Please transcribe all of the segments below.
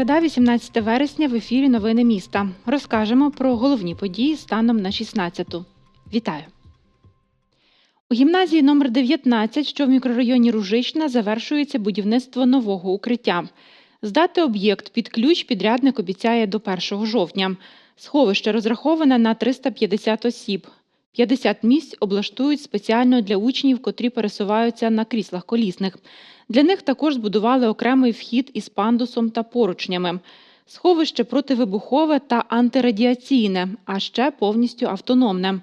Середа, 18 вересня, в ефірі Новини міста. Розкажемо про головні події станом на 16-ту. Вітаю! У гімназії номер 19, що в мікрорайоні Ружична, завершується будівництво нового укриття. Здати об'єкт під ключ підрядник обіцяє до 1 жовтня. Сховище розраховане на 350 осіб. 50 місць облаштують спеціально для учнів, котрі пересуваються на кріслах колісних. Для них також збудували окремий вхід із пандусом та поручнями. Сховище противибухове та антирадіаційне, а ще повністю автономне.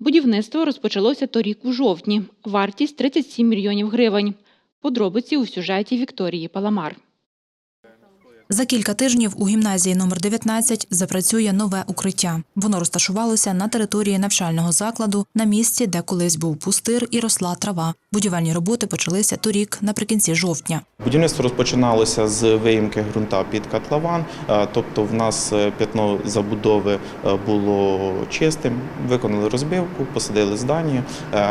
Будівництво розпочалося торік у жовтні. Вартість 37 мільйонів гривень. Подробиці у сюжеті Вікторії Паламар. За кілька тижнів у гімназії номер 19 запрацює нове укриття. Воно розташувалося на території навчального закладу на місці, де колись був пустир і росла трава. Будівельні роботи почалися торік наприкінці жовтня. Будівництво розпочиналося з виїмки ґрунта під котлован, е, тобто в нас е, п'ятно забудови е, було чистим, виконали розбивку, посадили здання,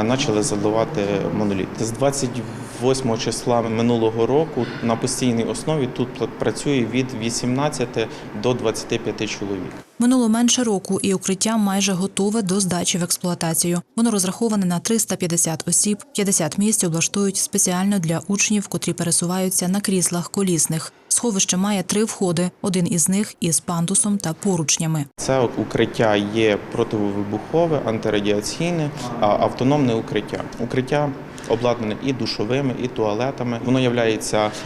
почали заливати моноліт. З 28 числа минулого року на постійній основі тут працює від 18 до 25 чоловік. Минуло менше року, і укриття майже готове до здачі в експлуатацію. Воно розраховане на 350 осіб. 50 місць облаштують спеціально для учнів, котрі пересуваються на кріслах колісних. Сховище має три входи. Один із них із пандусом та поручнями. Це укриття є противовибухове, антирадіаційне, автономне укриття. Укриття обладнане і душовими, і туалетами. Воно є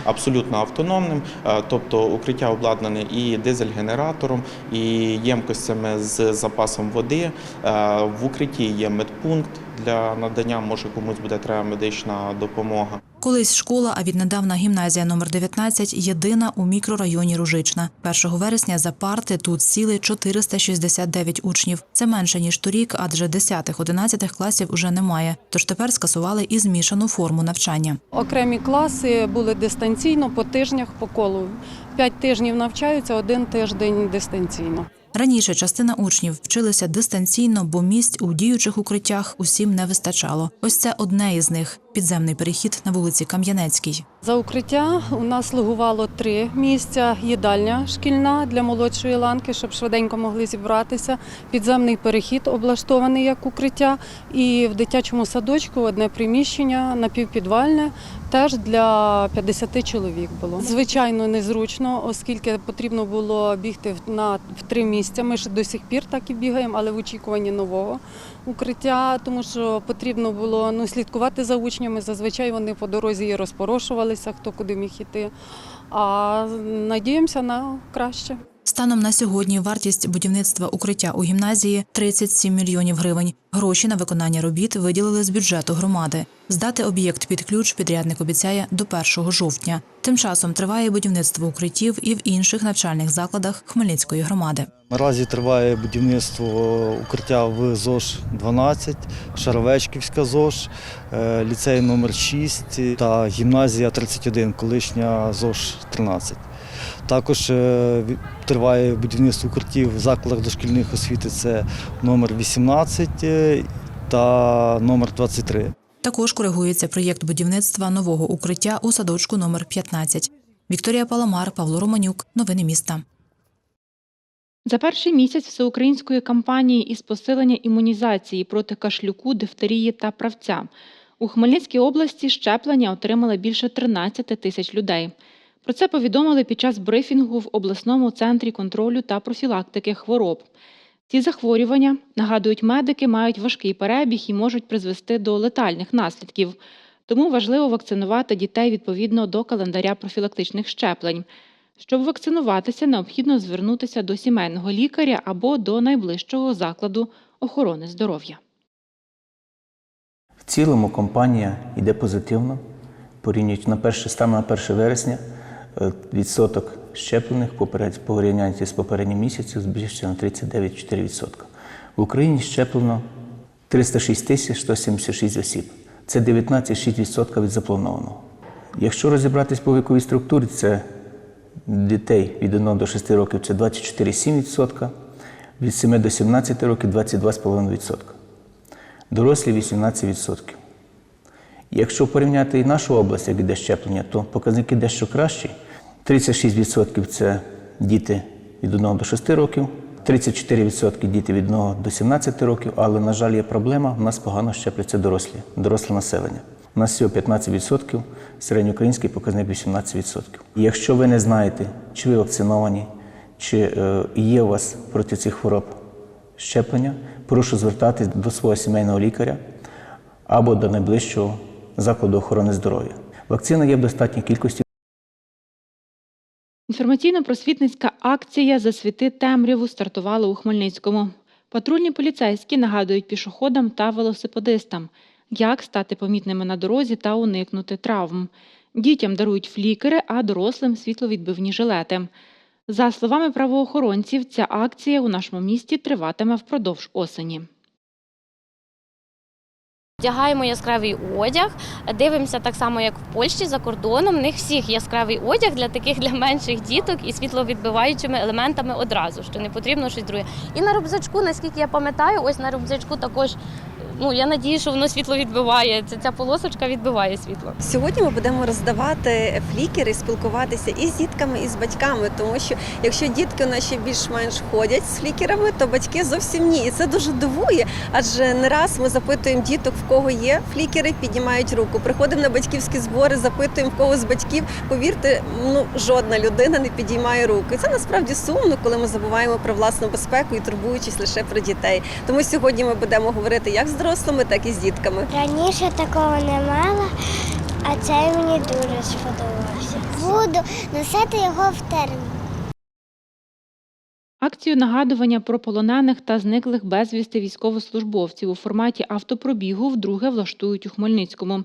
абсолютно автономним, е, тобто укриття обладнане і дизель-генератором, і ємкостями з запасом води. Е, В укритті є медпункт для надання, може комусь буде треба медична допомога. Колись школа, а віднедавна гімназія номер 19 єдина у мікрорайоні Ружична. 1 вересня за парти тут сіли 469 учнів. Це менше ніж торік, адже 10-11 класів уже немає. Тож тепер скасували і змішану форму навчання. Окремі класи були дистанційно по тижнях по колу. П'ять тижнів навчаються, один тиждень дистанційно. Раніше частина учнів вчилися дистанційно, бо місць у діючих укриттях усім не вистачало. Ось це одне із них підземний перехід на вулиці Кам'янецькій. За укриття у нас слугувало три місця: їдальня шкільна для молодшої ланки, щоб швиденько могли зібратися. Підземний перехід облаштований як укриття. І в дитячому садочку одне приміщення напівпідвальне. Теж для 50 чоловік було. Звичайно, незручно, оскільки потрібно було бігти в- три місця. Ми ж до сих пір так і бігаємо, але в очікуванні нового укриття, тому що потрібно було ну, слідкувати за учнями. Зазвичай вони по дорозі і розпорошувалися, хто куди міг іти. А надіємося на краще. Станом на сьогодні вартість будівництва укриття у гімназії 37 мільйонів гривень. Гроші на виконання робіт виділили з бюджету громади. Здати об'єкт під ключ підрядник обіцяє до 1 жовтня. Тим часом триває будівництво укриттів і в інших навчальних закладах Хмельницької громади. Наразі триває будівництво укриття в ЗОЖ 12, Шаровечківська ЗОЖ, е, ліцей номер 6 та гімназія 31, колишня ЗОЖ 13. Також е, триває будівництво укриттів в закладах дошкільних освіти. Це номер 18 е, та номер 23. Також коригується проєкт будівництва нового укриття у садочку номер 15. Вікторія Паламар, Павло Романюк. Новини міста. За перший місяць всеукраїнської кампанії із посилення імунізації проти кашлюку, дифтерії та правця у Хмельницькій області щеплення отримали більше 13 тисяч людей. Про це повідомили під час брифінгу в обласному центрі контролю та профілактики хвороб. Ці захворювання, нагадують медики, мають важкий перебіг і можуть призвести до летальних наслідків. Тому важливо вакцинувати дітей відповідно до календаря профілактичних щеплень. Щоб вакцинуватися, необхідно звернутися до сімейного лікаря або до найближчого закладу охорони здоров'я. В цілому компанія йде позитивно. Порівнюючи на перше станом на 1 вересня, е, відсоток щеплених поперед- з попереднім місяцем збільшився на 39,4%. В Україні щеплено 306 тисяч 176 осіб. Це 19,6% від запланованого. Якщо розібратись по віковій структурі, це дітей від 1 до 6 років це 24,7%, від 7 до 17 років 22,5%, дорослі 18%. Якщо порівняти і нашу область, як іде щеплення, то показники дещо кращі. 36% це діти від 1 до 6 років, 34% діти від 1 до 17 років, але, на жаль, є проблема, в нас погано щепляться дорослі, доросле населення. У нас всього 15%, середньоукраїнський показник 18%. І якщо ви не знаєте, чи ви вакциновані, чи е, є у вас проти цих хвороб щеплення, прошу звертатись до свого сімейного лікаря або до найближчого закладу охорони здоров'я. Вакцина є в достатній кількості. Інформаційно-просвітницька акція Засвіти темряву стартувала у Хмельницькому. Патрульні поліцейські нагадують пішоходам та велосипедистам, як стати помітними на дорозі та уникнути травм. Дітям дарують флікери, а дорослим світловідбивні жилети. За словами правоохоронців, ця акція у нашому місті триватиме впродовж осені. Вдягаємо яскравий одяг, дивимося так само, як в Польщі за кордоном. В них всіх яскравий одяг для таких для менших діток і світловідбиваючими елементами одразу, що не потрібно щось друге. І на рюкзачку, наскільки я пам'ятаю, ось на рюкзачку також. Ну я надію, що воно світло відбиває. Ця, ця полосочка відбиває світло. Сьогодні ми будемо роздавати флікери, спілкуватися і з дітками, і з батьками, тому що якщо дітки ще більш-менш ходять з флікерами, то батьки зовсім ні. І це дуже дивує. Адже не раз ми запитуємо діток, в кого є флікери, піднімають руку. Приходимо на батьківські збори, запитуємо, в кого з батьків. Повірте, ну жодна людина не підіймає руку. І це насправді сумно, коли ми забуваємо про власну безпеку і турбуючись лише про дітей. Тому сьогодні ми будемо говорити як з дорослими, так і з дітками. Раніше такого не мала, а цей мені дуже сподобався. Буду носити його в термін. Акцію нагадування про полонених та зниклих безвісти військовослужбовців у форматі автопробігу вдруге влаштують у Хмельницькому.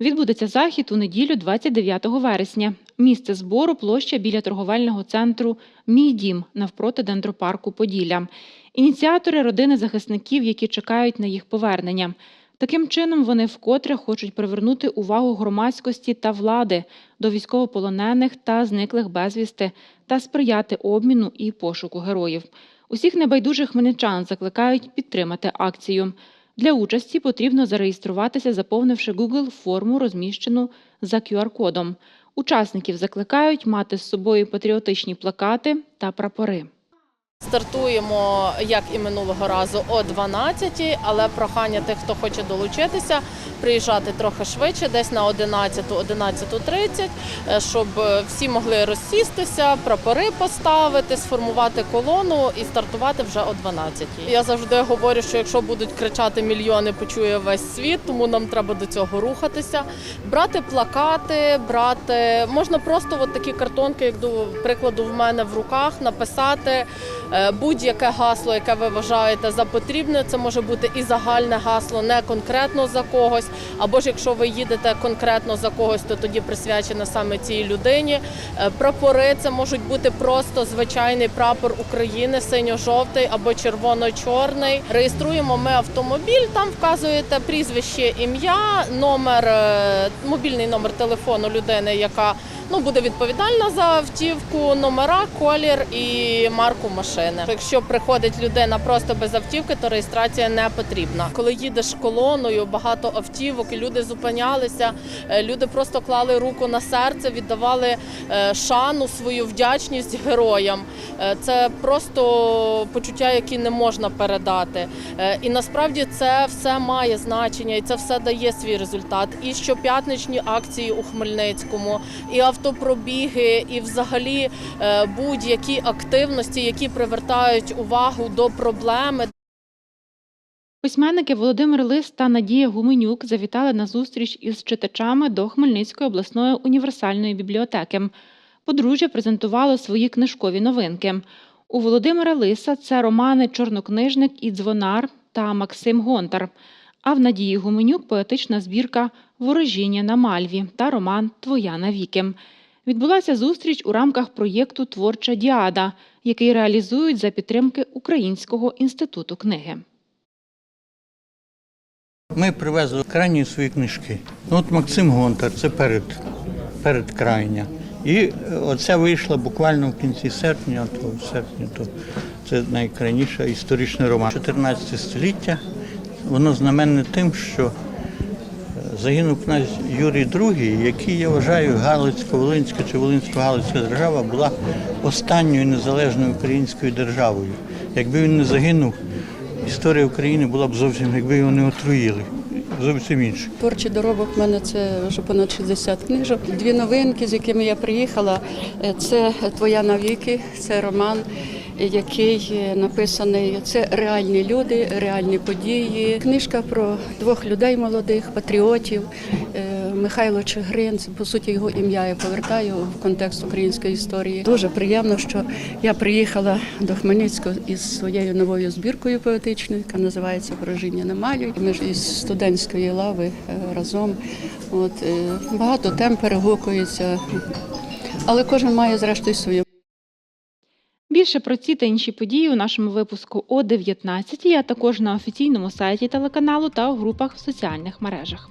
Відбудеться захід у неділю 29 вересня. Місце збору площа біля торговельного центру Мій дім навпроти дендропарку Поділля. Ініціатори родини захисників, які чекають на їх повернення. Таким чином, вони вкотре хочуть привернути увагу громадськості та влади до військовополонених та зниклих безвісти та сприяти обміну і пошуку героїв. Усіх небайдужих хмельничан закликають підтримати акцію. Для участі потрібно зареєструватися, заповнивши Google форму, розміщену за QR-кодом. Учасників закликають мати з собою патріотичні плакати та прапори. Стартуємо, як і минулого разу, о 12, але прохання тих, хто хоче долучитися, приїжджати трохи швидше, десь на 11 11.30, е, щоб е, всі могли розсістися, прапори поставити, сформувати колону і стартувати вже о 12. Я завжди говорю, що якщо будуть кричати мільйони, почує весь світ, тому нам треба до цього рухатися. Брати плакати, брати можна просто от такі картонки, як до прикладу, в мене в руках, написати. Е, Будь-яке гасло, яке ви вважаєте за потрібне, це може бути і загальне гасло, не конкретно за когось. Або ж якщо ви їдете конкретно за когось, то тоді присвячене саме цій людині. Е, Прапори це можуть бути просто звичайний прапор України, синьо-жовтий або червоно-чорний. Реєструємо ми автомобіль, там вказуєте прізвище, ім'я, номер, е, мобільний номер телефону людини, яка ну буде відповідальна за автівку, номера, колір і марку машини. Якщо приходить людина просто без автівки, то реєстрація не потрібна. Коли їдеш колоною, багато автівок, і люди зупинялися. е, Люди просто клали руку на серце, віддавали е, шану, свою вдячність героям. Е, Це просто почуття, які не можна передати. Е, І насправді це все має значення, і це все дає свій результат. І щоп'ятничні акції у Хмельницькому, і автопробіги, і взагалі е, будь-які активності, які привертають увагу до проблеми. Письменники Володимир Лис та Надія Гуменюк завітали на зустріч із читачами до Хмельницької обласної універсальної бібліотеки. Подружжя презентувало свої книжкові новинки. У Володимира Лиса це романи Чорнокнижник і дзвонар та Максим Гонтар. А в Надії Гуменюк поетична збірка Ворожіння на Мальві та роман Твоя навіки. Відбулася зустріч у рамках проєкту Творча діада, який реалізують за підтримки Українського інституту книги. Ми привезли крайні свої книжки. От Максим Гонтар, це перед, передкрайня. І е, оце вийшло буквально в кінці серпня, то в серпні, то це найкрайніша історичний роман. 14 століття. Воно знаменне тим, що е, загинув князь Юрій II, який, я вважаю, Галицько-Волинська чи Волинсько-Галицька держава була останньою незалежною українською державою. Якби він не загинув, історія України була б зовсім, якби його не отруїли. Зовсім інше. Творчий доробок в мене це вже понад 60 книжок. Дві новинки, з якими я приїхала. е, Це Твоя навіки, це роман, е, який е, написаний. Це реальні люди, реальні події. Книжка про двох людей молодих, патріотів. Михайло Чигрин, по суті, його ім'я я повертаю в контекст української історії. Дуже приємно, що я приїхала до Хмельницького із своєю новою збіркою поетичною, яка називається Пораження на малю. Ми ж із студентської лави е, разом. От е, багато тем перегукується, але кожен має зрештою свою. Більше про ці та інші події у нашому випуску о 19, а також на офіційному сайті телеканалу та у групах в соціальних мережах.